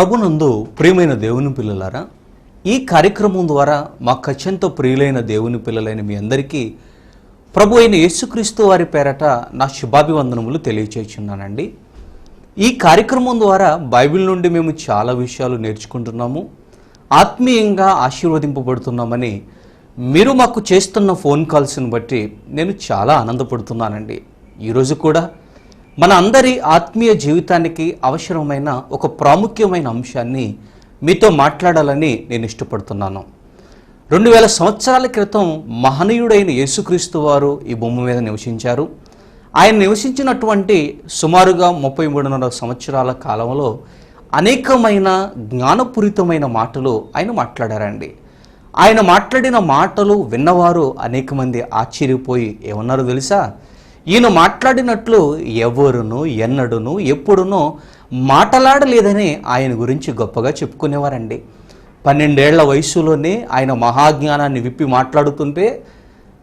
ప్రభునందు ప్రియమైన దేవుని పిల్లలారా ఈ కార్యక్రమం ద్వారా మా అత్యంత ప్రియులైన దేవుని పిల్లలైన మీ అందరికీ ప్రభు అయిన యేసుక్రీస్తు వారి పేరట నా శుభాభివందనములు తెలియచేస్తున్నానండి. ఈ కార్యక్రమం ద్వారా బైబిల్ నుండి మేము చాలా విషయాలు నేర్చుకుంటున్నాము ఆత్మీయంగా ఆశీర్వదింపబడుతున్నామని మీరు మాకు చేస్తున్న ఫోన్ కాల్స్ని బట్టి నేను చాలా ఆనందపడుతున్నానండి. ఈరోజు కూడా మన అందరి ఆత్మీయ జీవితానికి అవసరమైన ఒక ప్రాముఖ్యమైన అంశాన్ని మీతో మాట్లాడాలని నేను ఇష్టపడుతున్నాను. రెండు వేల సంవత్సరాల క్రితం మహనీయుడైన యేసుక్రీస్తు వారు ఈ భూమి మీద నివసించారు. ఆయన నివసించినటువంటి సుమారుగా ముప్పై మూడున్నర సంవత్సరాల కాలంలో అనేకమైన జ్ఞానపూరితమైన మాటలు ఆయన మాట్లాడారండి. ఆయన మాట్లాడిన మాటలు విన్నవారు అనేక మంది ఆశ్చర్యపోయి ఏమన్నారో తెలుసా? ఈయన మాట్లాడినట్లు ఎవరును ఎన్నడును ఎప్పుడునో మాట్లాడలేదని ఆయన గురించి గొప్పగా చెప్పుకునేవారండి. పన్నెండేళ్ళ వయసులోనే ఆయన మహాజ్ఞానాన్ని విప్పి మాట్లాడుతుంటే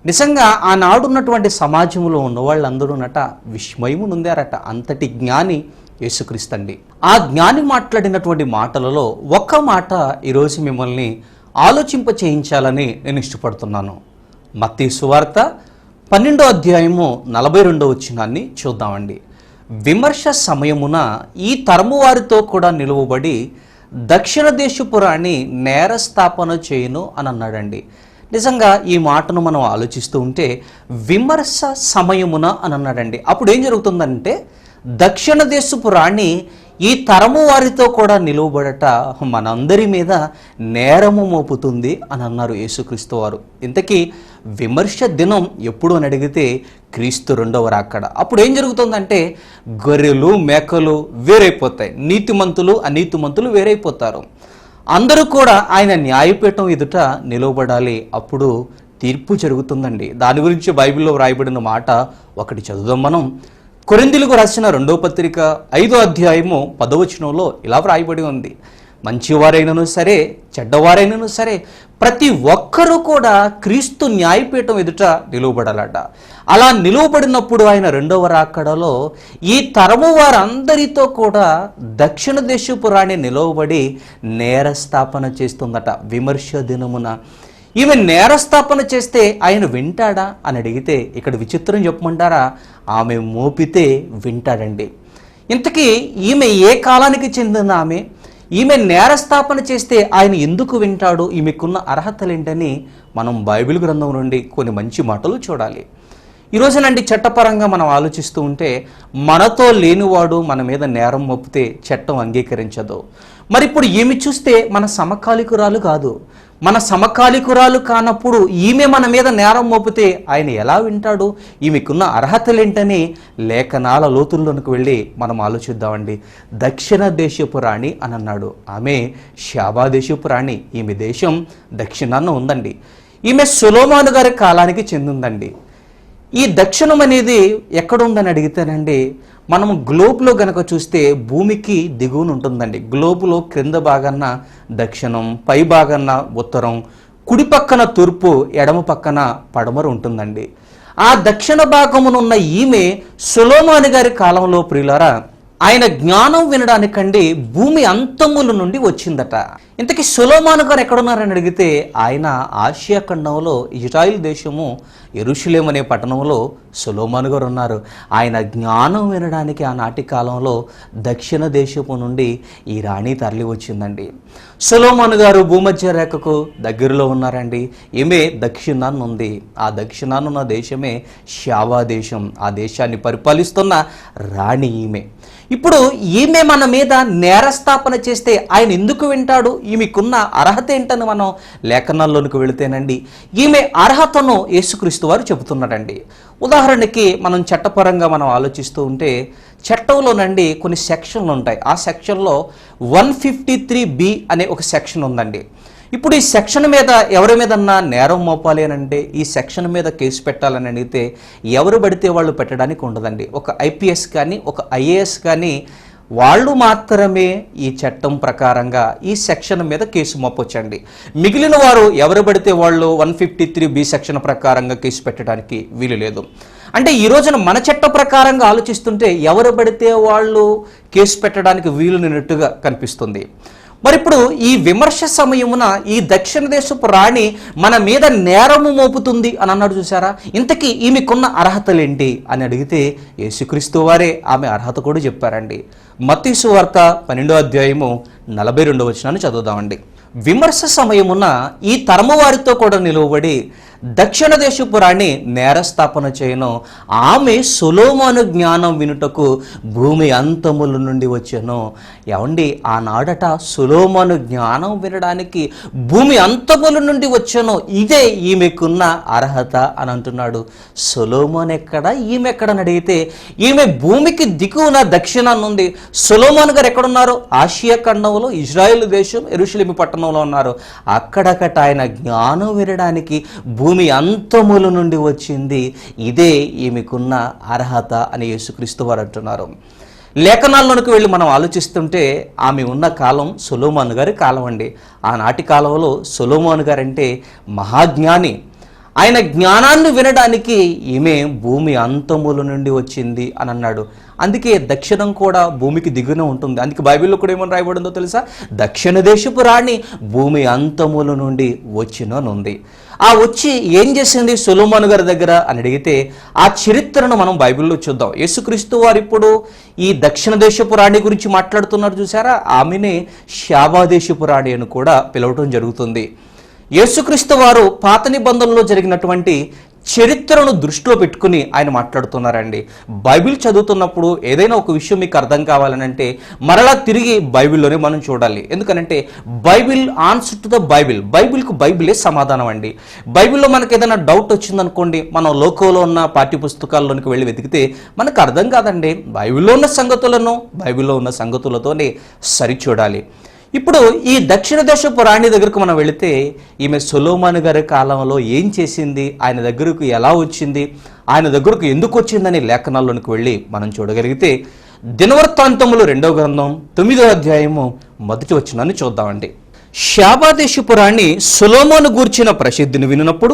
నిజంగా ఆనాడున్నటువంటి సమాజంలో ఉన్న వాళ్ళందరూనట విస్మయము నొందారట అంతటి జ్ఞాని యేసుక్రీస్తండి. ఆ జ్ఞాని మాట్లాడినటువంటి మాటలలో ఒక్క మాట ఈరోజు మిమ్మల్ని ఆలోచింప చేయించాలని నేను ఇష్టపడుతున్నాను. మత్తీ సువార్త పన్నెండో అధ్యాయము నలభై రెండో వచ్చినాన్ని చూద్దామండి. విమర్శ సమయమున ఈ తరము వారితో కూడా నిలువబడి దక్షిణ దేశపు రాణి నేరస్థాపన చేయను అని అన్నాడండి. నిజంగా ఈ మాటను మనం ఆలోచిస్తూ ఉంటే విమర్శ సమయమున అని అన్నాడండి. అప్పుడు ఏం జరుగుతుందంటే దక్షిణ దేశపు రాణి ఈ తరము వారితో కూడా నిలువబడట మనందరి మీద నేరము మోపుతుంది అని అన్నారు యేసుక్రీస్తు వారు. ఇంతకీ విమర్శ దినం ఎప్పుడు అని అడిగితే క్రీస్తు రెండవ రాక్కడ అప్పుడు ఏం జరుగుతుందంటే గొర్రెలు మేకలు వేరైపోతాయి. నీతిమంతులు అనీతిమంతులు వేరైపోతారు. అందరూ కూడా ఆయన న్యాయపీఠం ఎదుట నిలవబడాలి. అప్పుడు తీర్పు జరుగుతుందండి. దాని గురించి బైబిల్లో వ్రాయబడిన మాట ఒకటి చదువుదాం మనం. కొరిందులకు రాసిన రెండో పత్రిక ఐదో అధ్యాయము పదవచనంలో ఇలా వ్రాయబడి ఉంది. మంచివారైనను సరే చెడ్డవారైనను సరే ప్రతి ఒక్కరూ కూడా క్రీస్తు న్యాయపీఠం ఎదుట నిలువబడాలట. అలా నిలువబడినప్పుడు ఆయన రెండవ రాకడలో ఈ తరము వారందరితో కూడా దక్షిణ దేశపు రాణి నిలువబడి నేరస్థాపన చేస్తుందట. విమర్శ దినమున ఈమె నేరస్థాపన చేస్తే ఆయన వింటాడా అని అడిగితే ఇక్కడ విచిత్రం చెప్పమంటారా? ఆమె మోపితే వింటాడండి. ఇంతకీ ఈమె ఏ కాలానికి చెందిన ఆమె? ఈమె నేరస్థాపన చేస్తే ఆయన ఎందుకు వింటాడు? ఈమెకున్న అర్హతలేంటని మనం బైబిల్ గ్రంథం నుండి కొన్ని మంచి మాటలు చూడాలి. ఈ రోజునండి చట్టపరంగా మనం ఆలోచిస్తూ ఉంటే మనతో లేనివాడు మన మీద నేరం మోపితే చట్టం అంగీకరించదు. మరి ఇప్పుడు ఈమె చూస్తే మన సమకాలికురాలు కాదు. మన సమకాలికురాలు కానప్పుడు ఈమె మన మీద నేరం మోపితే ఆయన ఎలా వింటాడు? ఈమెకున్న అర్హతలేంటని లేఖనాల లోతుల్లోనికి వెళ్ళి మనం ఆలోచిద్దామండి. దక్షిణ దేశపు రాణి అని అన్నాడు ఆమె శాబా దేశపు రాణి. ఈమె దేశం దక్షిణాన్న ఉందండి. ఈమె సులోమాను గారి కాలానికి చెందిందండి. ఈ దక్షిణం అనేది ఎక్కడుందని అడిగితేనండి మనము గ్లోబ్లో గనక చూస్తే భూమికి దిగువన ఉంటుందండి. గ్లోబులో క్రింద భాగాన దక్షిణం పై భాగాన ఉత్తరం కుడి పక్కన తూర్పు ఎడమ పక్కన పడమరు ఉంటుందండి. ఆ దక్షిణ భాగమునున్న ఈమె సులోమాని గారి కాలంలో ప్రియులారా ఆయన జ్ఞానం వినడానికండి భూమి అంతముల నుండి వచ్చిందట. ఇంతకీ సులోమాను గారు ఎక్కడున్నారని అడిగితే ఆయన ఆసియా ఖండంలో ఇజ్రాయిల్ దేశము ఎరుషులేం అనే పట్టణంలో సులోమాను గారు ఉన్నారు. ఆయన జ్ఞానం వినడానికి ఆనాటి కాలంలో దక్షిణ దేశపు నుండి ఈ రాణి తరలి వచ్చిందండి. సులోమాను గారు భూమధ్య రేఖకు దగ్గరలో ఉన్నారండి. ఈమె దక్షిణాన్ని ఉంది. ఆ దక్షిణాన్ని ఉన్న దేశమే శావా దేశం. ఆ దేశాన్ని పరిపాలిస్తున్న రాణి ఈమె. ఇప్పుడు ఈమె మన మీద నేరస్థాపన చేస్తే ఆయన ఎందుకు వింటాడు? ఈమెకున్న అర్హత ఏంటని మనం లేఖనాల్లోనికి వెళితేనండి. ఈమె అర్హతను యేసుక్రీస్తు వారు చెబుతున్నాడండి. ఉదాహరణకి మనం చట్టపరంగా మనం ఆలోచిస్తూ ఉంటే చట్టంలోనండి కొన్ని సెక్షన్లు ఉంటాయి. ఆ సెక్షన్లో వన్ ఫిఫ్టీ త్రీ బి అనే ఒక సెక్షన్ ఉందండి. ఇప్పుడు ఈ సెక్షన్ మీద ఎవరి మీదన్నా నేరం మోపాలి అని అంటే ఈ సెక్షన్ మీద కేసు పెట్టాలని అడిగితే ఎవరు పడితే వాళ్ళు పెట్టడానికి ఉండదండి. ఒక ఐపీఎస్ కానీ ఒక ఐఏఎస్ కానీ వాళ్ళు మాత్రమే ఈ చట్టం ప్రకారంగా ఈ సెక్షన్ మీద కేసు మోపొచ్చండి. మిగిలిన వారు ఎవరు పడితే వాళ్ళు one fifty three B section ప్రకారంగా కేసు పెట్టడానికి వీలు లేదు. అంటే ఈ రోజున మన చట్ట ప్రకారంగా ఆలోచిస్తుంటే ఎవరు పడితే వాళ్ళు కేసు పెట్టడానికి వీలునినట్టుగా కనిపిస్తుంది. మరి ఇప్పుడు ఈ విమర్శ సమయమున ఈ దక్షిణ దేశపు రాణి మన మీద నేరము మోపుతుంది అని అన్నాడు చూసారా ఇంతకీ ఈమెకున్న అర్హతలేంటి? అని అడిగితే యేసుక్రీస్తు వారే ఆమె అర్హత కూడా చెప్పారండి. మత్తీసు వార్త పన్నెండో అధ్యాయము నలభై రెండో వచనాన్ని చదువుదామండి. విమర్శ సమయమున ఈ తరము వారితో కూడా నిలువబడి దక్షిణ దేశపు రాణి నేరస్థాపన చేయను. ఆమె సులోమాను జ్ఞానం వినుటకు భూమి అంతముల నుండి వచ్చాను. ఏమండి ఆనాడట సులోమాను జ్ఞానం వినడానికి భూమి అంతముల నుండి వచ్చాను. ఇదే ఈమెకున్న అర్హత అని అంటున్నాడు. సులోమాన్ ఎక్కడ? ఈమె ఎక్కడని అడిగితే ఈమె భూమికి దిగువన దక్షిణాన్ని నుండి సులోమాన్ గారు ఎక్కడున్నారు? ఆసియా ఖండంలో ఇజ్రాయెల్ దేశం ఎరుషలేమి పట్టణంలో ఉన్నారు. అక్కడక్కడ ఆయన జ్ఞానం వినడానికి భూమి భూమి అంతముల నుండి వచ్చింది ఇదే ఈమెకున్న అర్హత అని యేసుక్రీస్తు వారు అంటున్నారు. లేఖనాల్లోనికి వెళ్ళి మనం ఆలోచిస్తుంటే ఆమె ఉన్న కాలం సొలోమాన్ గారి కాలం అండి. ఆనాటి కాలంలో సొలోమాన్ గారంటే మహాజ్ఞాని. ఆయన జ్ఞానాన్ని వినడానికి ఈమె భూమి అంతముల నుండి వచ్చింది అని అన్నాడు. అందుకే దక్షిణం కూడా భూమికి దిగున ఉంటుంది. అందుకే బైబిల్లో కూడా ఏమని రాయబడిందో తెలుసా? దక్షిణ దేశపు రాణి భూమి అంతముల నుండి వచ్చిననుంది. ఆ వచ్చి ఏం చేసింది సులోమాను గారి దగ్గర అని అడిగితే ఆ చరిత్రను మనం బైబిల్లో చూద్దాం. యేసుక్రీస్తు వారు ఇప్పుడు ఈ దక్షిణ దేశపు రాణి గురించి మాట్లాడుతున్నారు చూసారా ఆమెనే శాబాదేశపు రాణి అని కూడా పిలవటం జరుగుతుంది. యేసుక్రీస్తు వారు పాత నిబంధనలో జరిగినటువంటి చరిత్రను దృష్టిలో పెట్టుకుని ఆయన మాట్లాడుతున్నారండి. బైబిల్ చదువుతున్నప్పుడు ఏదైనా ఒక విషయం మీకు అర్థం కావాలనంటే మరలా తిరిగి బైబిల్లోనే మనం చూడాలి. ఎందుకనంటే Bible answer to the Bible. బైబిల్కు బైబిలే సమాధానం అండి. బైబిల్లో మనకు ఏదైనా డౌట్ వచ్చిందనుకోండి మనం లోకంలో ఉన్న పాఠ్య పుస్తకాల్లోనికి వెళ్ళి వెతికితే మనకు అర్థం కాదండి. బైబిల్లో ఉన్న సంగతులను బైబిల్లో ఉన్న సంగతులతోనే సరిచూడాలి. ఇప్పుడు ఈ దక్షిణ దేశపు రాణి దగ్గరకు మనం వెళితే ఈమె సొలోమాన్ గారి కాలంలో ఏం చేసింది? ఆయన దగ్గరకు ఎలా వచ్చింది? ఆయన దగ్గరకు ఎందుకు వచ్చిందని లేఖనాల్లోనికి వెళ్ళి మనం చూడగలిగితే దినవృత్తాంతములు రెండవ గ్రంథం తొమ్మిదో అధ్యాయము మొదటి వచ్చినాన్ని చూద్దామండి. శాబాదేశపు పురాణి సులోమాను గూర్చిన ప్రసిద్ధిని వినినప్పుడు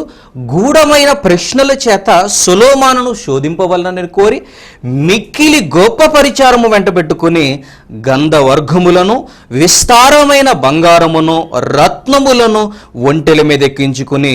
గూఢమైన ప్రశ్నల చేత సులోమానును శోధింపవలనని కోరి మిక్కిలి గొప్ప పరిచారము వెంటబెట్టుకుని గంధవర్ఘములను గంధవర్గములను విస్తారమైన బంగారమును రత్నములను ఒంటెల మీద ఎక్కించుకుని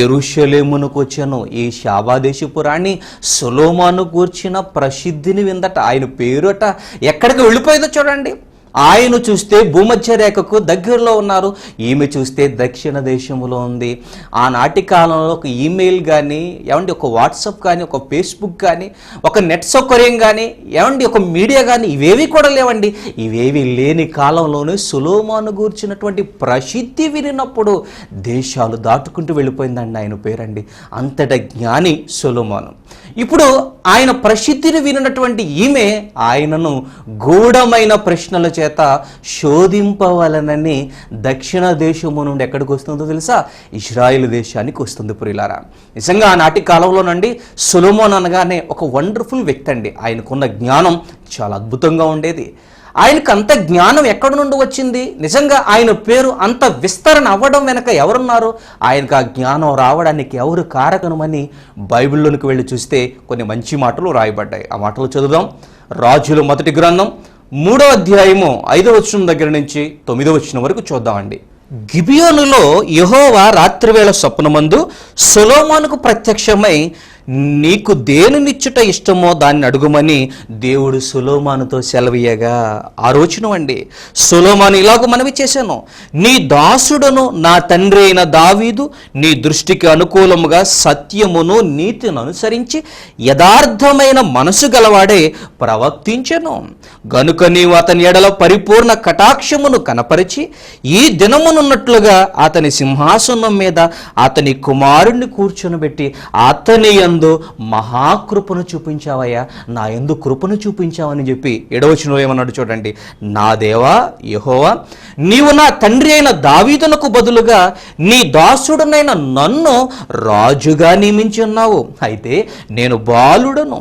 ఎరుషలేమునకు వచ్చాను. ఈ శాబాదేశపు పురాణి సులోమాను గూర్చిన ప్రసిద్ధిని విందట ఆయన పేరుట ఎక్కడికి వెళ్ళిపోయిందో చూడండి. ఆయన చూస్తే భూమధ్య రేఖకు దగ్గరలో ఉన్నారు. ఈమె చూస్తే దక్షిణ దేశంలో ఉంది. ఆనాటి కాలంలో ఒక ఈమెయిల్ కానీ ఏమండి ఒక వాట్సాప్ కానీ ఒక ఫేస్బుక్ కానీ ఒక నెట్ సౌకర్యం కానీ ఏమండి ఒక మీడియా కానీ ఇవేవి కూడా లేవండి. ఇవేవి లేని కాలంలోనే సులోమాను గూర్చినటువంటి ప్రసిద్ధి వినినప్పుడు దేశాలు దాటుకుంటూ వెళ్ళిపోయిందండి ఆయన పేరండి. అంతట జ్ఞాని సులోమాను. ఇప్పుడు ఆయన ప్రసిద్ధిని వినటువంటి ఈమె ఆయనను గూఢమైన ప్రశ్నల చేత శోధింపవలనని దక్షిణ దేశము నుండి ఎక్కడికి వస్తుందో తెలుసా? ఇజ్రాయిల్ దేశానికి వస్తుంది పురిలారా. నిజంగా ఆనాటి కాలంలోనండి సులోమోన్ అనగానే ఒక వండర్ఫుల్ వ్యక్తి అండి. ఆయనకున్న జ్ఞానం చాలా అద్భుతంగా ఉండేది. ఆయనకు అంత జ్ఞానం ఎక్కడి నుండి వచ్చింది? నిజంగా ఆయన పేరు అంత విస్తరణ అవ్వడం వెనక ఎవరున్నారు? ఆయనకు ఆ జ్ఞానం రావడానికి ఎవరు కారకనమని బైబిల్లోనికి వెళ్ళి చూస్తే కొన్ని మంచి మాటలు రాయబడ్డాయి. ఆ మాటలు చదువుదాం. రాజుల మొదటి గ్రంథం మూడో అధ్యాయము ఐదో వచనం దగ్గర నుంచి తొమ్మిదో వచనం వరకు చూద్దామండి. గిబియోనులో యహోవా రాత్రివేళ స్వప్నమందు సొలోమానుకు ప్రత్యక్షమై నీకు దేనినిచ్చుట ఇష్టమో దాన్ని అడుగుమని దేవుడు సులోమానుతో సెలవీయగా ఆ రోజున అండి సులోమాను ఇలాగ మనవి చేశాను. నీ దాసుడును నా తండ్రి అయిన దావీదు నీ దృష్టికి అనుకూలముగా సత్యమును నీతిని అనుసరించి యథార్థమైన మనసు గలవాడే ప్రవర్తించను. గనుక నీవు అతని ఎడల పరిపూర్ణ కటాక్షమును కనపరిచి ఈ దినమునున్నట్లుగా అతని సింహాసనం మీద అతని కుమారుణ్ణి కూర్చొనిబెట్టి అతని నందు మహాకృపను చూపించావయ్యా. నా ఎందు కృపను చూపించావని చెప్పి ఎడవచనం ఏమన్నాడు చూడండి. నా దేవా యహోవా నీవు నా తండ్రి అయిన దావీదునకు బదులుగా నీ దాసుడునైన నన్ను రాజుగా నియమించి ఉన్నావు. అయితే నేను బాలుడను.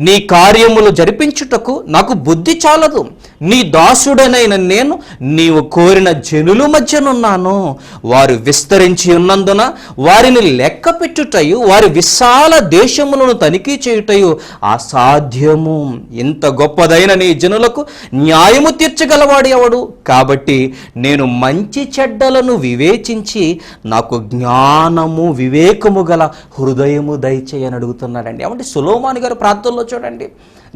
నీ కార్యములు జరిపించుటకు నాకు బుద్ధి చాలదు. నీ దాసుడనైన నేను నీవు కోరిన జనుల మధ్యనున్నాను. వారు విస్తరించి ఉన్నందున వారిని లెక్క పెట్టుటయు వారి విశాల దేశములను తనిఖీ చేయుటయు అసాధ్యము. ఇంత గొప్పదైన నీ జనులకు న్యాయము తీర్చగలవాడు ఎవడు? కాబట్టి నేను మంచి చెడ్డలను వివేచించి నాకు జ్ఞానము వివేకము గల హృదయము దయచేయని అడుగుతున్నాడండి. ఏమంటే సులోమాని గారు ప్రార్థనలో చూడండి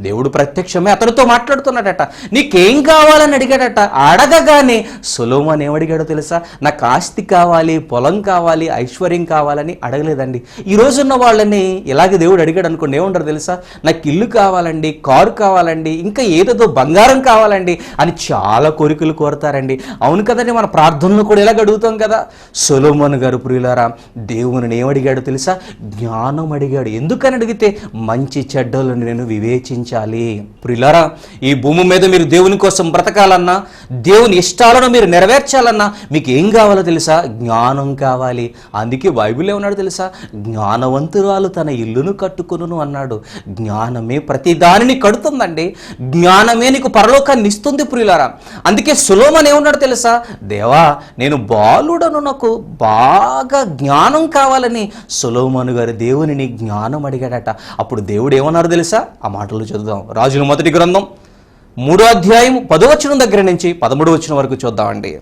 దేవుడు ప్రత్యక్షమే అతనితో మాట్లాడుతున్నాడట. నీకేం కావాలని అడిగాడట? అడగగానే సులోమన్ ఏమడిగాడో తెలుసా? నాకు ఆస్తి కావాలి పొలం కావాలి ఐశ్వర్యం కావాలని అడగలేదండి. ఈ రోజున్న వాళ్ళని ఇలాగే దేవుడు అడిగాడు అనుకోండి ఏముంటారు తెలుసా? నాకు ఇల్లు కావాలండి కారు కావాలండి ఇంకా ఏదేదో బంగారం కావాలండి అని చాలా కోరికలు కోరతారండి. అవును కదండి మన ప్రార్థనలు కూడా ఇలాగ అడుగుతాం కదా. సులోమన్ గారు ప్రియులారా దేవుని ఏమడిగాడో తెలుసా? జ్ఞానం అడిగాడు. ఎందుకని అడిగితే మంచి చెడ్డలను నేను వివేచించి జీవించాలి ప్రిలరా ఈ భూమి మీద మీరు దేవుని కోసం బ్రతకాలన్నా దేవుని ఇష్టాలను మీరు నెరవేర్చాలన్నా మీకు ఏం కావాలో తెలుసా? జ్ఞానం కావాలి. అందుకే బైబిల్ ఏమన్నాడు తెలుసా? జ్ఞానవంతురాలు తన ఇల్లును కట్టుకును అన్నాడు. జ్ఞానమే ప్రతి దానిని కడుతుందండి. జ్ఞానమే నీకు పరలోకాన్ని ఇస్తుంది ప్రియులారా అందుకే సులోమన్ ఏమన్నాడు తెలుసా? దేవా నేను బాలుడను నాకు బాగా జ్ఞానం కావాలని సులోమను గారు దేవునిని జ్ఞానం అడిగాడట. అప్పుడు దేవుడు ఏమన్నారు తెలుసా? ఆ మాటలు చదువుదాం. రాజుల మొదటి గ్రంథం మూడో అధ్యాయం పదవచనం దగ్గర నుంచి పదమూడు వచ్చిన వరకు చూద్దామండి.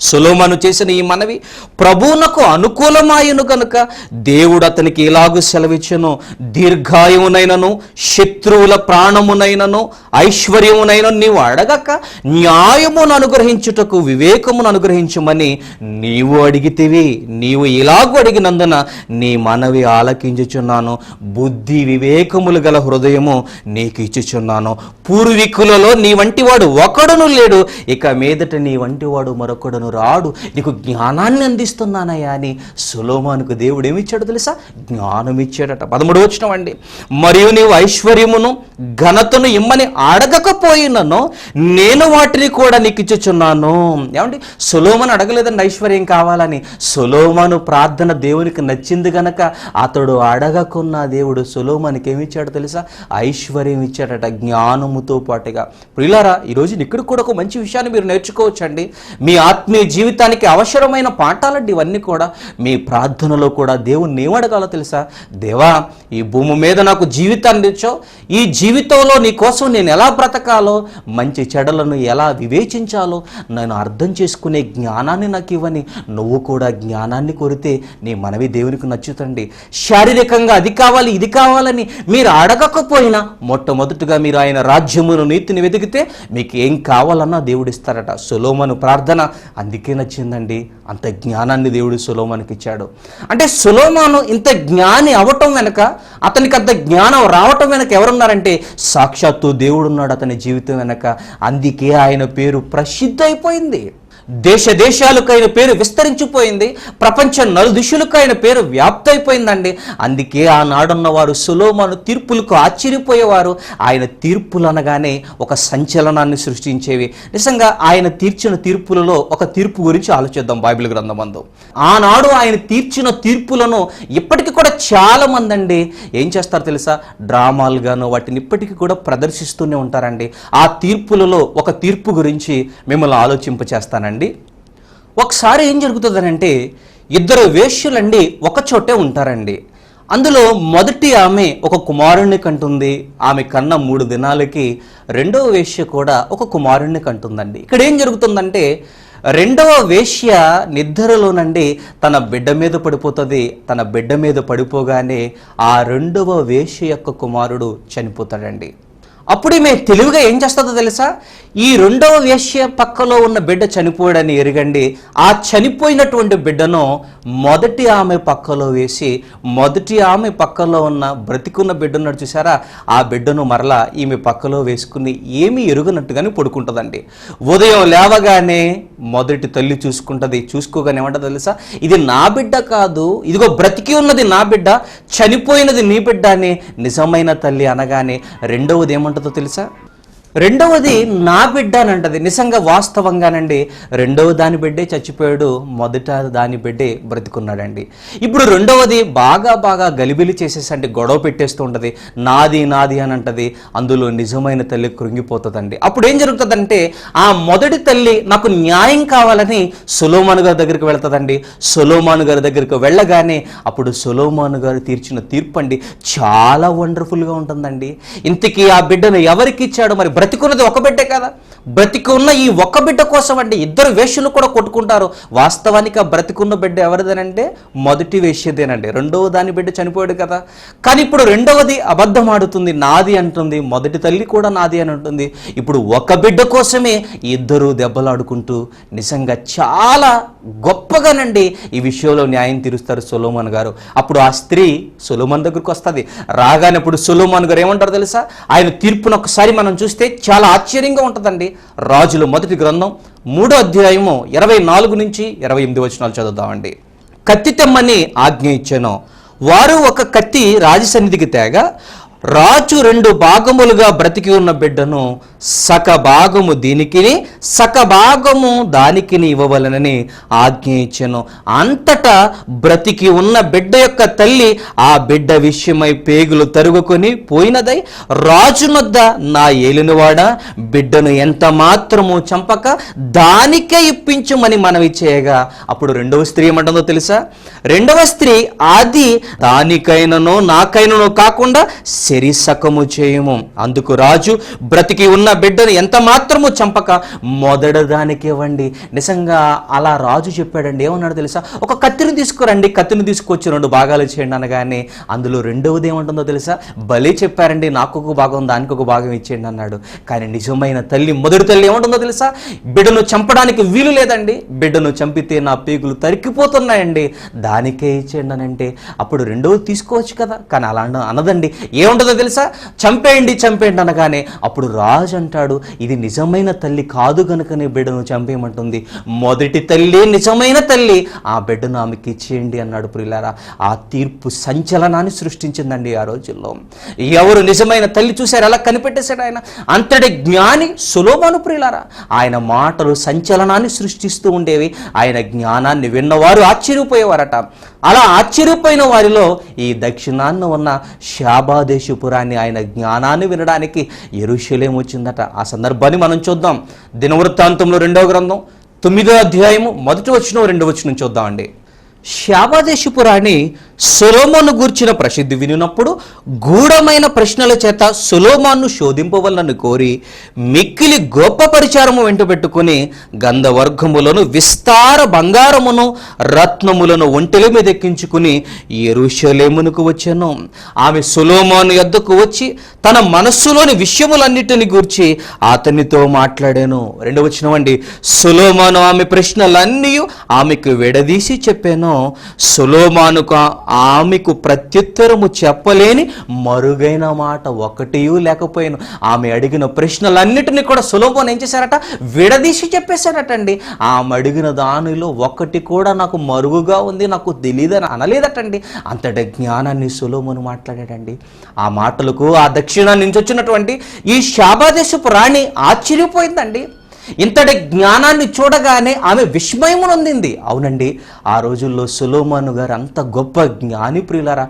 సులోమను చేసిన ఈ మనవి ప్రభువునకు అనుకూలమాయను కనుక దేవుడు అతనికి ఇలాగూ సెలవిచ్చును? దీర్ఘాయువునైనను శత్రువుల ప్రాణమునైనను ఐశ్వర్యమునైనను నీవు అడగక న్యాయమును అనుగ్రహించుటకు వివేకమును అనుగ్రహించమని నీవు అడిగితివి. నీవు ఇలాగూ అడిగినందున నీ మనవి ఆలకించుచున్నాను. బుద్ధి వివేకములు గల హృదయము నీకు ఇచ్చుచున్నాను పూర్వీకులలో నీ వంటివాడు ఒకడును లేడు. ఇక మీదట నీ వంటి వాడు మరొకడును రాడు. నీకు జ్ఞానాన్ని అందిస్తున్నానయ్యా అని సులోమానుకు దేవుడు ఏమిచ్చాడు తెలుసా? జ్ఞానం ఇచ్చాడట పదమూడు వచ్చిన అండి. మరియు నీవు ఐశ్వర్యమును ఘనతను ఇమ్మని అడగకపోయినను నేను వాటిని కూడా నీకు ఇచ్చుచున్నాను. ఏమండి? సులోమన్ అడగలేదండి ఐశ్వర్యం కావాలని. సులోమను ప్రార్థన దేవునికి నచ్చింది గనక అతడు అడగకున్న దేవుడు సులోమానికి ఏమిచ్చాడు తెలుసా? ఐశ్వర్యం ఇచ్చాడట జ్ఞానముతో పాటుగా. ప్రియులారా ఈరోజు ఇక్కడ కూడా ఒక మంచి విషయాన్ని మీరు నేర్చుకోవచ్చండి. మీ ఆత్మీయ జీవితానికి అవసరమైన పాఠాలండి ఇవన్నీ కూడా. మీ ప్రార్థనలో కూడా దేవుణ్ణి ఏమడగాలో తెలుసా? దేవా ఈ భూమి మీద నాకు జీవితాన్ని ఇచ్చావు. ఈ జీవితంలో నీ కోసం నేను ఎలా బ్రతకాలో మంచి చెడలను ఎలా వివేచించాలో నేను అర్థం చేసుకునే జ్ఞానాన్ని నాకు ఇవ్వని నువ్వు కూడా జ్ఞానాన్ని కోరితే నీ మనవి దేవునికి నచ్చుతండి శారీరకంగా అది కావాలి ఇది కావాలని మీరు అడగకపోయినా మొట్టమొదటిగా మీరు ఆయన రాజ్యమును నీతిని వెతికితే మీకు ఏం కావాలన్నా దేవుడు ఇస్తారట. సులోమను ప్రార్థన అందుకే నచ్చిందండి. అంత జ్ఞానాన్ని దేవుడు సులోమానికి ఇచ్చాడు. అంటే సులోమాను ఇంత జ్ఞాని అవటం వెనక అతనికి అంత జ్ఞానం రావటం వెనక ఎవరున్నారంటే సాక్షాత్తు దేవుడు ఉన్నాడు అతని జీవితం వెనక. అందుకే ఆయన పేరు ప్రసిద్ధి అయిపోయింది దేశ దేశాలకు పేరు విస్తరించిపోయింది ప్రపంచ నలుదిశలకు ఆయన పేరు వ్యాప్తైపోయిందండి. అందుకే ఆనాడున్న వారు సులోమాను తీర్పులకు ఆశ్చర్యపోయేవారు. ఆయన తీర్పులు అనగానే ఒక సంచలనాన్ని సృష్టించేవి. నిజంగా ఆయన తీర్చిన తీర్పులలో ఒక తీర్పు గురించి ఆలోచిద్దాం బైబిల్ గ్రంథమందు. ఆనాడు ఆయన తీర్చిన తీర్పులను ఇప్పటికీ కూడా చాలా మంది అండి ఏం చేస్తారు తెలుసా? డ్రామాలుగాను వాటిని ఇప్పటికీ కూడా ప్రదర్శిస్తూనే ఉంటారండి. ఆ తీర్పులలో ఒక తీర్పు గురించి మిమ్మల్ని ఆలోచింపచేస్తానండి. ఒకసారి ఏం జరుగుతుందనంటే ఇద్దరు వేష్యులండి ఒక చోటే ఉంటారండి. అందులో మొదటి ఆమె ఒక కుమారుణ్ణి కంటుంది. ఆమె కన్న మూడు దినాలకి రెండవ వేష్య కూడా ఒక కుమారుణ్ణి కంటుందండి. ఇక్కడ ఏం జరుగుతుందంటే రెండవ వేశ్య నిద్రలోనండి తన బిడ్డ మీద పడిపోతుంది. తన బిడ్డ మీద పడిపోగానే ఆ రెండవ వేశ్య యొక్క కుమారుడు చనిపోతాడండి. అప్పుడు ఈమె తెలివిగా ఏం చేస్తుందో తెలుసా? ఈ రెండవ వేశ్య పక్కలో ఉన్న బిడ్డ చనిపోయాడని ఎరగండి. ఆ చనిపోయినటువంటి బిడ్డను మొదటి ఆమె పక్కలో వేసి మొదటి ఆమె పక్కలో ఉన్న బ్రతికున్న బిడ్డను చూసారా ఆ బిడ్డను మరలా ఈమె పక్కలో వేసుకుని ఏమీ ఎరుగనట్టుగానే పడుకుంటుందండి. ఉదయం లేవగానే మొదటి తల్లి చూసుకుంటుంది. చూసుకోగానే ఏమంటుంది తెలుసా? ఇది నా బిడ్డ కాదు ఇదిగో బ్రతికి ఉన్నది నా బిడ్డ చనిపోయినది నీ బిడ్డ అని నిజమైన తల్లి అనగానే రెండవది ఏమంటుంది తెలుసా? రెండవది నా బిడ్డ అని అంటది నిజంగా వాస్తవంగానండి రెండవ దాని బిడ్డే చచ్చిపోయాడు మొదట దాని బిడ్డే బ్రతికున్నాడండి. ఇప్పుడు రెండవది బాగా బాగా గలిబిలి చేసేసి అంటే గొడవ పెట్టేస్తూ ఉంటుంది నాది నాది అని అంటది అందులో నిజమైన తల్లి కృంగిపోతుందండి. అప్పుడు ఏం జరుగుతుందంటే ఆ మొదటి తల్లి నాకు న్యాయం కావాలని సులోమాను గారి దగ్గరికి వెళ్తుందండి. సులోమాను గారి దగ్గరికి వెళ్ళగానే అప్పుడు సులోమాను గారు తీర్చిన తీర్పు అండి చాలా వండర్ఫుల్గా ఉంటుందండి. ఇంతకీ ఆ బిడ్డను ఎవరికి ఇచ్చాడో మరి? బ్రతికున్నది ఒక బిడ్డే కదా. బ్రతికున్న ఈ ఒక్క బిడ్డ కోసం అండి ఇద్దరు వేషులు కూడా కొట్టుకుంటారు. వాస్తవానికి ఆ బ్రతికున్న బిడ్డ ఎవరిదేనంటే మొదటి వేష్యదేనండి రెండవ దాని బిడ్డ చనిపోయాడు కదా. కానీ ఇప్పుడు రెండవది అబద్ధం ఆడుతుంది. నాది అంటుంది. మొదటి తల్లి కూడా నాది అని అంటుంది. ఇప్పుడు ఒక బిడ్డ కోసమే ఇద్దరు దెబ్బలాడుకుంటూ నిజంగా చాలా గొప్పగానండి ఈ విషయంలో న్యాయం తీరుస్తారు సులోమన్ గారు. అప్పుడు ఆ స్త్రీ సులోమన్ దగ్గరకు వస్తుంది. రాగానే ఇప్పుడు సొలోమన్ గారు ఏమంటారు తెలుసా? ఆయన తీర్పును ఒకసారి మనం చూస్తే చాలా ఆశ్చర్యంగా ఉంటుందండి. రాజుల మొదటి గ్రంథం మూడో అధ్యాయము ఇరవై నాలుగు నుంచి ఇరవై ఎనిమిది వచనాలు చదువుదామండి. కత్తి తెమ్మని ఆజ్ఞ ఇచ్చాను. వారు ఒక కత్తి రాజసన్నిధికి తేగా రాజు రెండు భాగములుగా బ్రతికి ఉన్న బిడ్డను సక భాగము దీనికిని సక భాగము దానికిని ఇవ్వవలనని ఆజ్ఞ ఇచ్చాను అంతటా బ్రతికి ఉన్న బిడ్డ యొక్క తల్లి ఆ బిడ్డ విషయమై పేగులు తరుగుకొని పోయినదై రాజునొద్ద నా ఏలినవాడ బిడ్డను ఎంత మాత్రము చంపక దానికే ఇప్పించుమని మనవి చేయగా. అప్పుడు రెండవ స్త్రీ ఏమంటుందో తెలుసా? రెండవ స్త్రీ అది దానికైనను నాకైనను కాకుండా శరీసకము చేయము. అందుకు రాజు బ్రతికి ఉన్న బిడ్డను ఎంత మాత్రము చంపక మొదటిదానికి ఇవ్వండి నిజంగా అలా రాజు చెప్పాడండి. ఏమన్నాడు తెలుసా? ఒక కత్తిని తీసుకురండి. కత్తిని తీసుకొచ్చి రెండు భాగాలు చేయండి అనగానే అందులో రెండవది ఏమంటుందో తెలుసా? బలి చెప్పారండి. నాకు ఒక భాగం దానికి ఒక భాగం ఇచ్చేయండి అన్నాడు. కానీ నిజమైన తల్లి మొదటి తల్లి ఏమంటుందో తెలుసా? బిడ్డను చంపడానికి వీలు లేదండి. బిడ్డను చంపితే నా పేగులు తరికిపోతున్నాయండి. దానికే ఇచ్చేయండి అని అంటే అప్పుడు రెండవది తీసుకోవచ్చు కదా. కానీ అలా అనదండి. ఏముంటుందో తెలుసా? చంపేయండి చంపేయండి అనగానే అప్పుడు రాజు అంటాడు. ఇది నిజమైన తల్లి కాదు గనుకనే బిడ్డను చంపేయమంటుంది. మొదటి తల్లి నిజమైన తల్లి. ఆ బిడ్డను ఆమెకి ఇచ్చేయండి అన్నాడు ప్రియులారా. ఆ తీర్పు సంచలనాన్ని సృష్టించిందండి ఆ రోజుల్లో. ఎవరు నిజమైన తల్లి చూశారు? ఎలా కనిపెట్టేశాడు ఆయన. అంతటి జ్ఞాని సులోమాను ప్రియులారా. ఆయన మాటలు సంచలనాన్ని సృష్టిస్తూ ఉండేవి. ఆయన జ్ఞానాన్ని విన్నవారు ఆశ్చర్యపోయేవారట. అలా ఆశ్చర్యపోయిన వారిలో ఈ దక్షిణాన్న ఉన్న శాబాదేశపురాన్ని ఆయన జ్ఞానాన్ని వినడానికి ఎరుషలేం వచ్చిందట. ఆ సందర్భాన్ని మనం చూద్దాం. దినవృత్తాంతంలో రెండవ గ్రంథం తొమ్మిదో అధ్యాయము మొదటి వచ్చిన రెండో వచ్చిన చూద్దామండి. శాబాదేశపురాణి సొలోమోను గూర్చిన ప్రసిద్ధి వినినప్పుడు గూఢమైన ప్రశ్నల చేత సొలోమాన్ను శోధింపవలనని కోరి మిక్కిలి గొప్ప పరిచారము వెంటబెట్టుకుని గంధవర్గములను విస్తార బంగారమును రత్నములను ఒంటెల మీద ఎక్కించుకుని ఎరుషలేమునకు వచ్చాను. ఆమె సొలోమాను యొద్దకు వచ్చి తన మనస్సులోని విషయములన్నిటిని గూర్చి అతనితో మాట్లాడాను. రెండవ వచ్చినవండి సొలోమాను ఆమె ప్రశ్నలన్నీ ఆమెకు విడదీసి చెప్పాను. సొలోమానుకు ఆమెకు ప్రత్యుత్తరము చెప్పలేని మరుగైన మాట ఒకటియూ లేకపోయాను. ఆమె అడిగిన ప్రశ్నలన్నిటిని కూడా సులభం ఏం చేశారట? విడదీసి చెప్పేశారటండి. ఆమె అడిగిన దానిలో ఒకటి కూడా నాకు మరుగుగా ఉంది నాకు తెలియదని అనలేదటండి. అంతటి జ్ఞానాన్ని సొలోమోను మాట్లాడాడండి. ఆ మాటలకు ఆ దక్షిణ నుంచి వచ్చినటువంటి ఈ శాబాదేశపు రాణి ఆశ్చర్యపోయిందండి. ఇంతటి జ్ఞానాన్ని చూడగానే ఆమె విస్మయం అవునండి ఆ రోజుల్లో సులోమాను గారు అంత గొప్ప జ్ఞాని ప్రియులరా.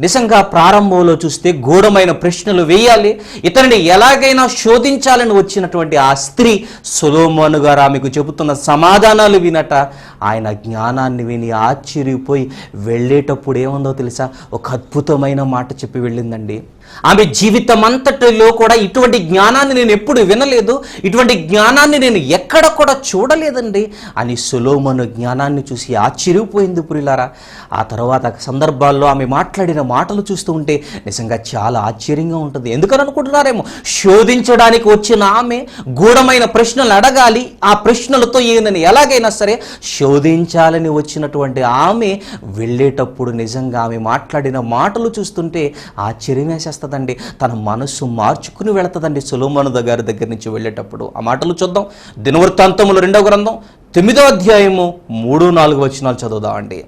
నిజంగా ప్రారంభంలో చూస్తే గూఢమైన ప్రశ్నలు వేయాలి. ఇతనిని ఎలాగైనా శోధించాలని వచ్చినటువంటి ఆ స్త్రీ సులోమాను గారు ఆమెకు చెబుతున్న సమాధానాలు వినట ఆయన జ్ఞానాన్ని విని ఆశ్చర్యపోయి వెళ్ళేటప్పుడు ఏముందో తెలుసా? ఒక అద్భుతమైన మాట చెప్పి వెళ్ళిందండి. ఆమె జీవితం అంతటిలో కూడా ఇటువంటి జ్ఞానాన్ని నేను ఎప్పుడు వినలేదు. ఇటువంటి జ్ఞానాన్ని నేను ఎక్కడ కూడా చూడలేదండి. అని సులోమను జ్ఞానాన్ని చూసి ఆశ్చర్యపోయింది పురిలారా. ఆ తర్వాత సందర్భాల్లో ఆమె మాట్లాడిన మాటలు చూస్తూ ఉంటే నిజంగా చాలా ఆశ్చర్యంగా ఉంటుంది. ఎందుకని అనుకుంటున్నారేమో? శోధించడానికి వచ్చిన ఆమె గూఢమైన ప్రశ్నలు అడగాలి. ఆ ప్రశ్నలతో ఈయనని ఎలాగైనా సరే శోధించాలని వచ్చినటువంటి ఆమె వెళ్ళేటప్పుడు నిజంగా ఆమె మాట్లాడిన మాటలు చూస్తుంటే ఆశ్చర్యం చేస్తుందండి. తన మనస్సు మార్చుకుని వెళుతుందండి సులోమను దగ్గర దగ్గర నుంచి వెళ్ళేటప్పుడు. ఆ మాటలు చూద్దాం. దినవృత్తాంతములు రెండవ గ్రంథం తొమ్మిదో అధ్యాయము మూడు నాలుగు వచనాలు చదువుదామండి.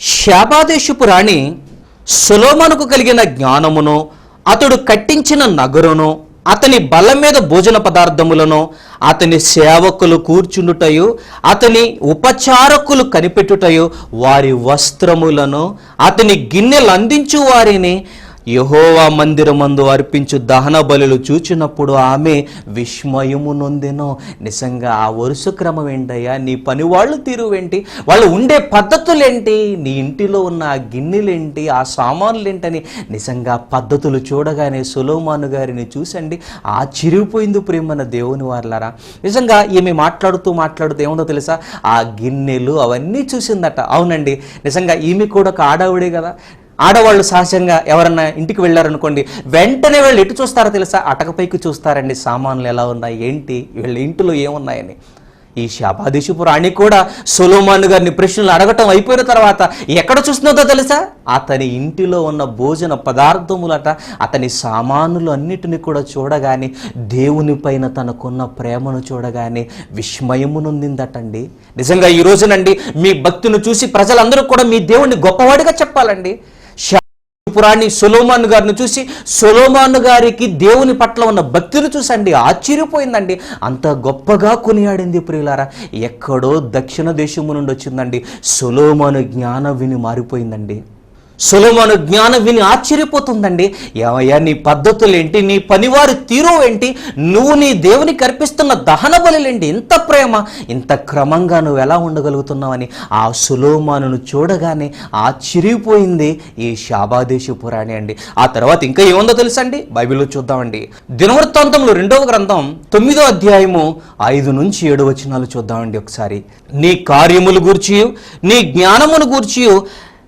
శాపాదేశపు రాణి సులోమనుకు కలిగిన జ్ఞానమును అతడు కట్టించిన నగరును అతని బలం మీద భోజన పదార్థములను అతని సేవకులు కూర్చుండుటయు అతని ఉపచారకులు కనిపెట్టుటయు వారి వస్త్రములను అతని గిన్నెలు అందించు వారిని యహోవా మందిరమందు అర్పించు దహన బలులు చూచినప్పుడు ఆమె విస్మయము నొందెనో. నిజంగా ఆ వరుస క్రమం ఏంటయ్యా? నీ పని వాళ్ళు తీరువేంటి? వాళ్ళు ఉండే పద్ధతులేంటి? నీ ఇంటిలో ఉన్న ఆ గిన్నెలేంటి? ఆ సామాన్లు ఏంటని నిజంగా పద్ధతులు చూడగానే సులోమాను గారిని చూసండి ఆశ్చర్యపోయింది ప్రేమన దేవుని వార్లారా. నిజంగా ఈమె మాట్లాడుతూ మాట్లాడుతూ ఏముందో తెలుసా? ఆ గిన్నెలు అవన్నీ చూసిందట. అవునండి. నిజంగా ఈమె కూడా ఒక ఆడావిడే కదా? ఆడవాళ్ళు సహజంగా ఎవరన్నా ఇంటికి వెళ్ళారనుకోండి వెంటనే వాళ్ళు ఎటు చూస్తారో తెలుసా? అటకపైకి చూస్తారండి. సామాన్లు ఎలా ఉన్నాయి? ఏంటి? వీళ్ళ ఇంటిలో ఏమున్నాయని. ఈ శాపాదేశపు రాణి కూడా సొలోమాన్ గారిని ప్రశ్నలు అడగటం అయిపోయిన తర్వాత ఎక్కడ చూస్తున్నదో తెలుసా? అతని ఇంటిలో ఉన్న భోజన పదార్థములట అతని సామానులు అన్నిటిని కూడా చూడగానే దేవుని పైన తనకున్న ప్రేమను చూడగానే విస్మయము నొందిందటండి. నిజంగా ఈ రోజునండి మీ భక్తిని చూసి ప్రజలందరూ కూడా మీ దేవుణ్ణి గొప్పవాడిగా చెప్పాలండి. పురాణి సొలోమాన్ గారిని చూసి సొలోమాన్ గారికి దేవుని పట్ల ఉన్న భక్తిని చూసండి ఆశ్చర్యపోయిందండి. అంత గొప్పగా కొనియాడింది ప్రియులారా. ఎక్కడో దక్షిణ దేశము నుండి వచ్చిందండి. సొలోమాను జ్ఞానం విని మారిపోయిందండి. సొలోమాను జ్ఞానం విని ఆశ్చర్యపోతుందండి. ఏమయ్యా నీ పద్ధతులేంటి? నీ పనివారి తీరు ఏంటి? నువ్వు నీ దేవుని కర్పిస్తున్న దహన బలులేంటి? ఇంత ప్రేమ ఇంత క్రమంగా నువ్వు ఎలా ఉండగలుగుతున్నావని ఆ సులోమానును చూడగానే ఆశ్చర్యపోయింది ఈ శాబాదేశ పురాణి అండి. ఆ తర్వాత ఇంకా ఏముందో తెలుసండి? బైబిల్లో చూద్దామండి. దినవృత్తాంతంలో రెండవ గ్రంథం తొమ్మిదో అధ్యాయము ఐదు నుంచి ఏడు వచనాలు చూద్దామండి ఒకసారి. నీ కార్యములు గూర్చి నీ జ్ఞానమును గూర్చి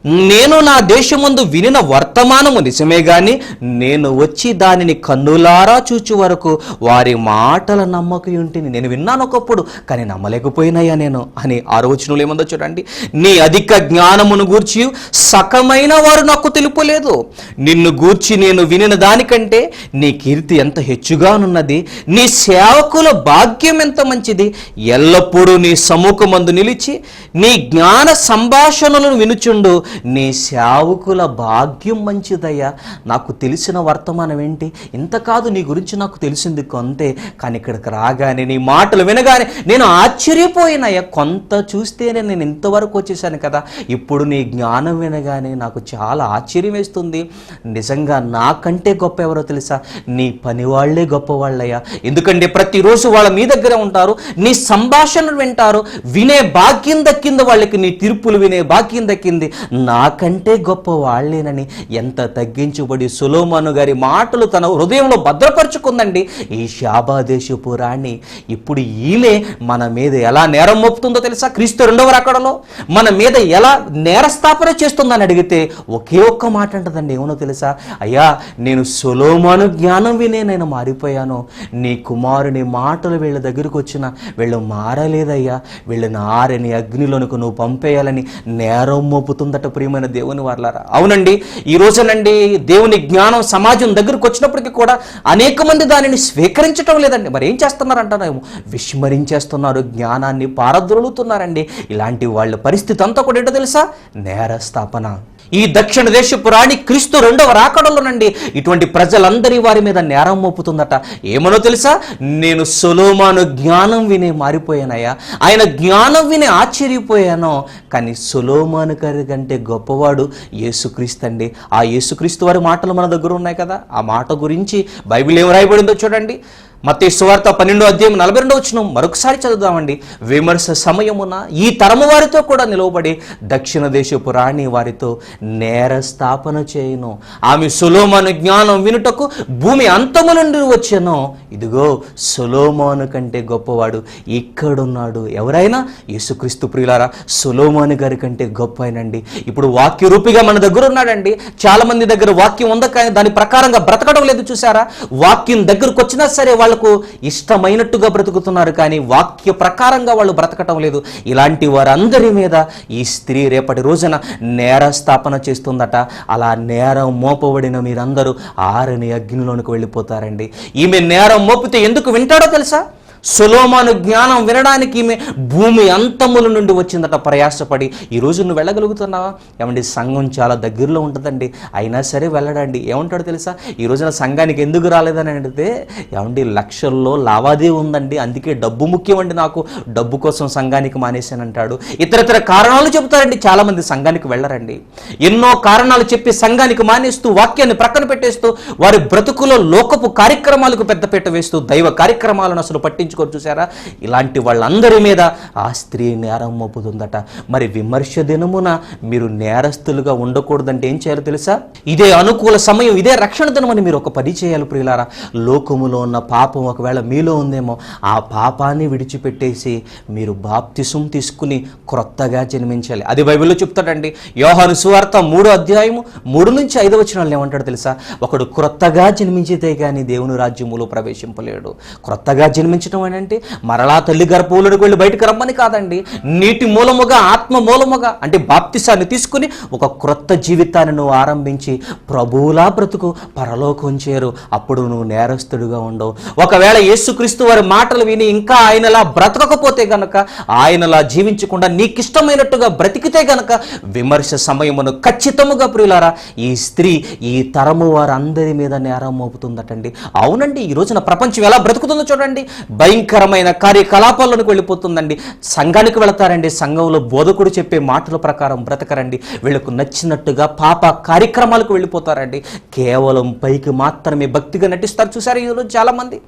నేను నా దేశమందు వినిన వర్తమానము నిజమే గాని నేను వచ్చి దానిని కన్నులారా చూచు వరకు వారి మాటల నమ్మకయుంటిని నేను విన్నాను ఒకప్పుడు కానీ నమ్మలేకపోయినాయా నేను అని ఆరోచనలు ఏముందో చూడండి. నీ అధిక జ్ఞానమును గూర్చి సకమైన వారు నాకు తెలుపలేదు. నిన్ను గూర్చి నేను వినిన దానికంటే నీ కీర్తి ఎంత హెచ్చుగానున్నది? నీ సేవకుల భాగ్యం ఎంత మంచిది? ఎల్లప్పుడూ నీ సముఖమందు నిలిచి నీ జ్ఞాన సంభాషణలను వినుచుండు నీ సేవకుల భాగ్యం మంచిదయ్యా. నాకు తెలిసిన వర్తమానం ఏంటి? ఇంత కాదు నీ గురించి నాకు తెలిసింది కొంతే కానీ ఇక్కడికి రాగానే నీ మాటలు వినగానే నేను ఆశ్చర్యపోయినయ్యా. కొంత చూస్తేనే నేను ఇంతవరకు వచ్చేసాను కదా. ఇప్పుడు నీ జ్ఞానం వినగానే నాకు చాలా ఆశ్చర్యం వేస్తుంది. నిజంగా నాకంటే గొప్ప ఎవరో తెలుసా? నీ పని వాళ్ళే గొప్ప వాళ్ళయ్యా ఎందుకంటే ప్రతిరోజు వాళ్ళ మీ దగ్గర ఉంటారు నీ సంభాషణలు వింటారు వినే భాగ్యం దక్కింది వాళ్ళకి నీ తీర్పులు వినే భాగ్యం దక్కింది. నాకంటే గొప్ప వాళ్ళేనని ఎంత తగ్గించబడి సులోమాను గారి మాటలు తన హృదయంలో భద్రపరుచుకుందండి. ఈ శాబాదేశపు రాణి ఇప్పుడు ఈమె మన మీద ఎలా నేరం మోపుతుందో తెలుసా? క్రీస్తు రెండవ రకడలో మన మీద ఎలా నేరస్థాపన చేస్తుందని అడిగితే ఒకే ఒక్క మాట అంటదండి. ఏమనో తెలుసా? అయ్యా నేను సులోమాను జ్ఞానం వినే నేను మారిపోయాను. నీ కుమారుని మాటలు వీళ్ళ దగ్గరికి వచ్చిన వీళ్ళు మారలేదయ్యా. వీళ్ళని ఆరని అగ్నిలోనికి నువ్వు పంపేయాలని నేరం మోపుతుందట ప్రియమైన దేవుని వాళ్ళారా అవునండి ఈ రోజునండి దేవుని జ్ఞానం సమాజం దగ్గరకు వచ్చినప్పటికీ కూడా అనేక మంది దానిని స్వీకరించటం లేదండి. మరి ఏం చేస్తున్నారంటారేమో? విస్మరించేస్తున్నారు జ్ఞానాన్ని పారద్రోలుతున్నారండి. ఇలాంటి వాళ్ళ పరిస్థితి అంతా కూడా ఏంటో తెలుసా? నేరస్థాపన. ఈ దక్షిణ దేశపు రాణి క్రీస్తు రెండవ రాకడలోనండి ఇటువంటి ప్రజలందరి వారి మీద నేరం మోపుతుందట. ఏమనో తెలుసా? నేను సొలోమాను జ్ఞానం విని మారిపోయానయ్యా. ఆయన జ్ఞానం విని ఆశ్చర్యపోయాను. కానీ సొలోమాను గారి కంటే గొప్పవాడు యేసుక్రీస్తు అండి. ఆ యేసుక్రీస్తు వారి మాటలు మన దగ్గర ఉన్నాయి కదా. ఆ మాట గురించి బైబిల్ ఏం రాయబడిందో చూడండి. మత్తే సువార్త పన్నెండో అధ్యాయం నలభై రెండో వచ్చిన మరొకసారి చదువుదామండి. విమర్శ సమయమున ఈ తరము వారితో కూడా నిలవబడి దక్షిణ దేశపు రాణి వారితో నేర స్థాపన చేయను. ఆమె సులోమాను జ్ఞానం వినుటకు భూమి అంతము నుండి వచ్చాను. ఇదిగో సులోమాను కంటే గొప్పవాడు ఇక్కడున్నాడు. ఎవరైనా? యేసుక్రీస్తు ప్రియులారా సులోమాను గారి కంటే గొప్ప అయినండి ఇప్పుడు వాక్య రూపిగా మన దగ్గర ఉన్నాడండి. చాలా మంది దగ్గర వాక్యం ఉందా కానీ దాని ప్రకారంగా బ్రతకడం లేదు చూసారా? వాక్యం దగ్గరకు వచ్చినా సరే వాళ్ళకు ఇష్టమైనట్టుగా బ్రతుకుతున్నారు కానీ వాక్య ప్రకారంగా వాళ్ళు బ్రతకటం లేదు. ఇలాంటి వారందరి మీద ఈ స్త్రీ రేపటి రోజున నేర స్థాపన చేస్తుందట. అలా నేరం మోపబడిన మీరందరూ ఆరని అగ్నిలోనికి వెళ్ళిపోతారండి. ఈమె నేరం మోపితే ఎందుకు వింటాడో తెలుసా? సులోమాను జ్ఞానం వినడానికి ఈమె భూమి అంతముల నుండి వచ్చిందట ప్రయాసపడి ఈరోజు నువ్వు వెళ్ళగలుగుతున్నావా? ఏమండి సంఘం చాలా దగ్గరలో ఉంటుందండి. అయినా సరే వెళ్ళడండి. ఏమంటాడు తెలుసా? ఈ రోజున సంఘానికి ఎందుకు రాలేదని అడిగితే ఏమండి లక్షల్లో లావాదేవీ ఉందండి. అందుకే డబ్బు ముఖ్యమండి నాకు. డబ్బు కోసం సంఘానికి మానేశానంటాడు. ఇతరితర కారణాలు చెబుతారండి. చాలామంది సంఘానికి వెళ్ళరండి. ఎన్నో కారణాలు చెప్పి సంఘానికి మానేస్తూ వాక్యాన్ని ప్రక్కన పెట్టేస్తూ వారి బ్రతుకులో లోకపు కార్యక్రమాలకు పెద్దపీట వేస్తూ దైవ కార్యక్రమాలను అసలు పట్టించు పట్టించుకొని చూసారా ఇలాంటి వాళ్ళందరి మీద ఆ స్త్రీ నేరం మోపుతుందట. మరి విమర్శ దినమున మీరు నేరస్తులుగా ఉండకూడదంటే ఏం చేయాలో తెలుసా? ఇదే అనుకూల సమయం ఇదే రక్షణ దినమని మీరు ఒక పని చేయాలి ప్రియులారా. లోకములో ఉన్న పాపం ఒకవేళ మీలో ఉందేమో ఆ పాపాన్ని విడిచిపెట్టేసి మీరు బాప్తిసం తీసుకుని క్రొత్తగా జన్మించాలి. అది బైబిల్లో చెప్తాడండి. యోహాను సువార్త మూడో అధ్యాయము మూడు నుంచి ఐదో వచనాలు ఏమంటాడు తెలుసా? ఒకడు క్రొత్తగా జన్మించితే కానీ దేవుని రాజ్యములో ప్రవేశింపలేడు. క్రొత్తగా జన్మించడం అని మరలా తల్లి గర్భంలోకి వెళ్ళి బయటకు రమ్మని కాదండి. నీటి మూలముగా ఆత్మ మూలముగా అంటే బాప్తిసాన్ని తీసుకుని ఒక క్రొత్త జీవితాన్ని నువ్వు ఆరంభించి ప్రభువులా బ్రతుకు పరలోకం చేరు. అప్పుడు నువ్వు నేరస్తుడిగా ఉండవు. ఒకవేళ యేసుక్రీస్తు వారి మాటలు విని ఇంకా ఆయనలా బ్రతకకపోతే గనక ఆయనలా జీవించకుండా నీకిష్టమైనట్టుగా బ్రతికితే గనక విమర్శ సమయమును ఖచ్చితముగా ప్రియులారా ఈ స్త్రీ ఈ తరము వారందరి మీద నేరం మోపుతుందటండి. అవునండి ఈ రోజున ప్రపంచం ఎలా బ్రతుకుతుందో చూడండి. భయంకరమైన కార్యకలాపాల్లోకి వెళ్ళిపోతుందండి. సంఘానికి వెళతారండి. సంఘంలో బోధకుడు చెప్పే మాటల ప్రకారం బ్రతకరండి. వీళ్ళకు నచ్చినట్టుగా పాప కార్యక్రమాలకు వెళ్ళిపోతారండి. కేవలం పైకి మాత్రమే భక్తిగా నటిస్తారు. చూసారు ఈరోజు చాలామంది?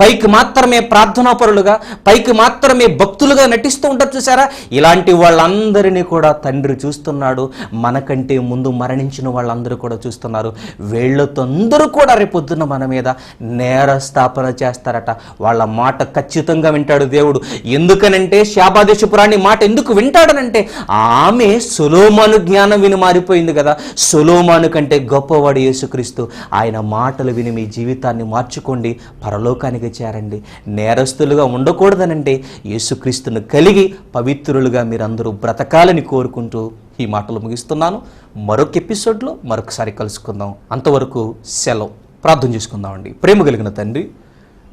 పైకి మాత్రమే ప్రార్థనాపరులుగా పైకి మాత్రమే భక్తులుగా నటిస్తూ ఉంటారు. చూసారా ఇలాంటి వాళ్ళందరినీ కూడా తండ్రి చూస్తున్నాడు. మనకంటే ముందు మరణించిన వాళ్ళందరూ కూడా చూస్తున్నారు. వీళ్ళతో అందరూ కూడా రేపొద్దున మన మీద నేర స్థాపన చేస్తారట. వాళ్ళ మాట ఖచ్చితంగా వింటాడు దేవుడు. ఎందుకనంటే శాపాదేశపురాణి మాట ఎందుకు వింటాడనంటే ఆమె సులోమాను జ్ఞానం విని మారిపోయింది కదా. సులోమాను కంటే గొప్పవాడు యేసుక్రీస్తు. ఆయన మాటలు విని మీ జీవితాన్ని మార్చుకోండి పరలోకానికి చేరండి. నేరస్తులుగా ఉండకూడదనంటే యేసుక్రీస్తును కలిగి పవిత్రులుగా మీరందరూ బ్రతకాలని కోరుకుంటూ ఈ మాటలు ముగిస్తున్నాను. మరొక ఎపిసోడ్లో మరొకసారి కలుసుకుందాం. అంతవరకు సెలవు. ప్రార్థన చేసుకుందామండి. ప్రేమ కలిగిన తండ్రి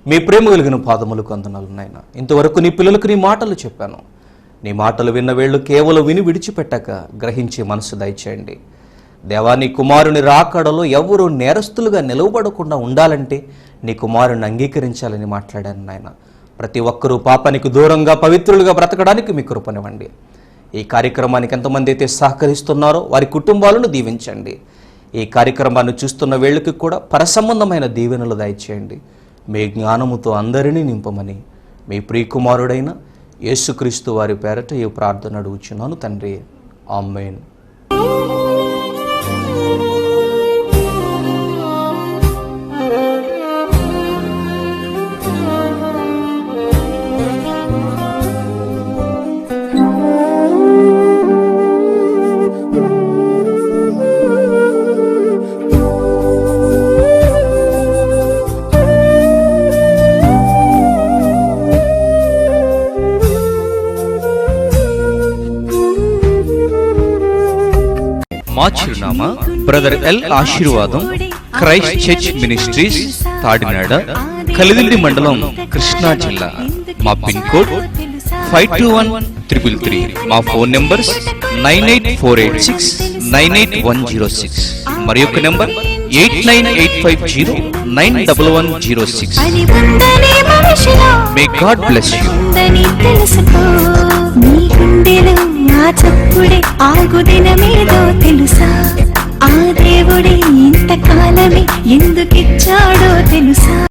మీ ప్రేమ కలిగిన పాదములకు అందనాలు నాయన. ఇంతవరకు నీ పిల్లలకు నీ మాటలు చెప్పాను. నీ మాటలు విన్న వేళ్ళు కేవలం విని విడిచిపెట్టక గ్రహించే మనసు దయచేయండి. దేవా నీ కుమారుని రాకడలో ఎవరు నేరస్తులుగా నిలవబడకుండా ఉండాలంటే నీ కుమారుని అంగీకరించాలని మాట్లాడాను నాయన. ప్రతి ఒక్కరూ పాపానికి దూరంగా పవిత్రులుగా బ్రతకడానికి మీ కృపనివ్వండి. ఈ కార్యక్రమానికి ఎంతమంది అయితే సహకరిస్తున్నారో వారి కుటుంబాలను దీవించండి. ఈ కార్యక్రమాన్ని చూస్తున్న వేళ్ళకి కూడా పరసంబంధమైన దీవెనలు దయచేయండి. మీ జ్ఞానముతో అందరినీ నింపమని మీ ప్రియకుమారుడైన యేసుక్రీస్తు వారి పేరట ఈ ప్రార్థన అడుగుచున్నాను తండ్రి. ఆమెన్. మా చిరునామా brother L Aseervadam Christ church ministries Tadinada Kalidindi మండలం కృష్ణా జిల్లా మా pin code five two one triple three మా phone numbers nine eight four eight six nine eight one zero six మరి యొక్క number eight nine eight five zero nine double one zero six may God bless you ఆ చప్పుడే ఆగు దినమేదో తెలుసా? ఆ దేవుడే ఇంతకాలమే ఎందుకిచ్చాడో తెలుసా?